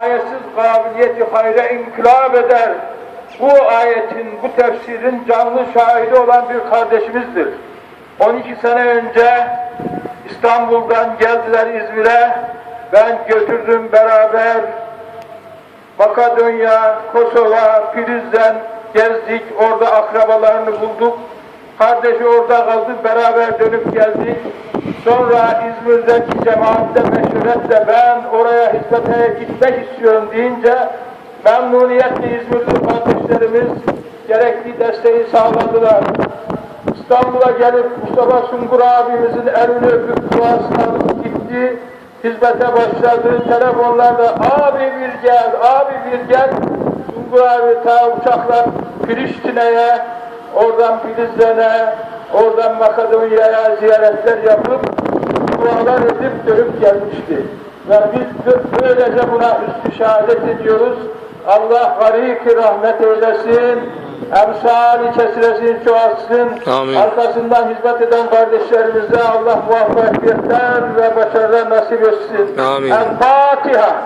Ayetsiz kabiliyeti hayra inkılap eder. Bu ayetin, bu tefsirin canlı şahidi olan bir kardeşimizdir. 12 sene önce İstanbul'dan geldiler İzmir'e. Ben götürdüm beraber Makedonya, Kosova, Filiz'den gezdik. Orada akrabalarını bulduk. Kardeşi orada kaldı. Beraber dönüp geldik. Sonra İzmir'deki cemaatle meşhuretle ben oraya hizmete gitmek istiyorum deyince memnuniyetle İzmirli kardeşlerimiz gerekli desteği sağladılar. İstanbul'a gelip Mustafa Sungur abimizin elini öpüp duasını alıp gitti. Hizmete başladı. Telefonlarda abi bir gel, abi bir gel. Sungur abi ta uçakla Priştine'ye, oradan Filizlen'e, oradan Makedonya'ya ziyaretler yapıp dualar edip dönüp gelmişti. Ve biz bö- böylece buna üstü şehadet ediyoruz. Allah gariki rahmet eylesin. Emsali kesilesin, çoğalsın. Amin. Arkasından hizmet eden kardeşlerimize Allah muvaffakiyetler ve başarılar nasip etsin. Amin. El Fatiha.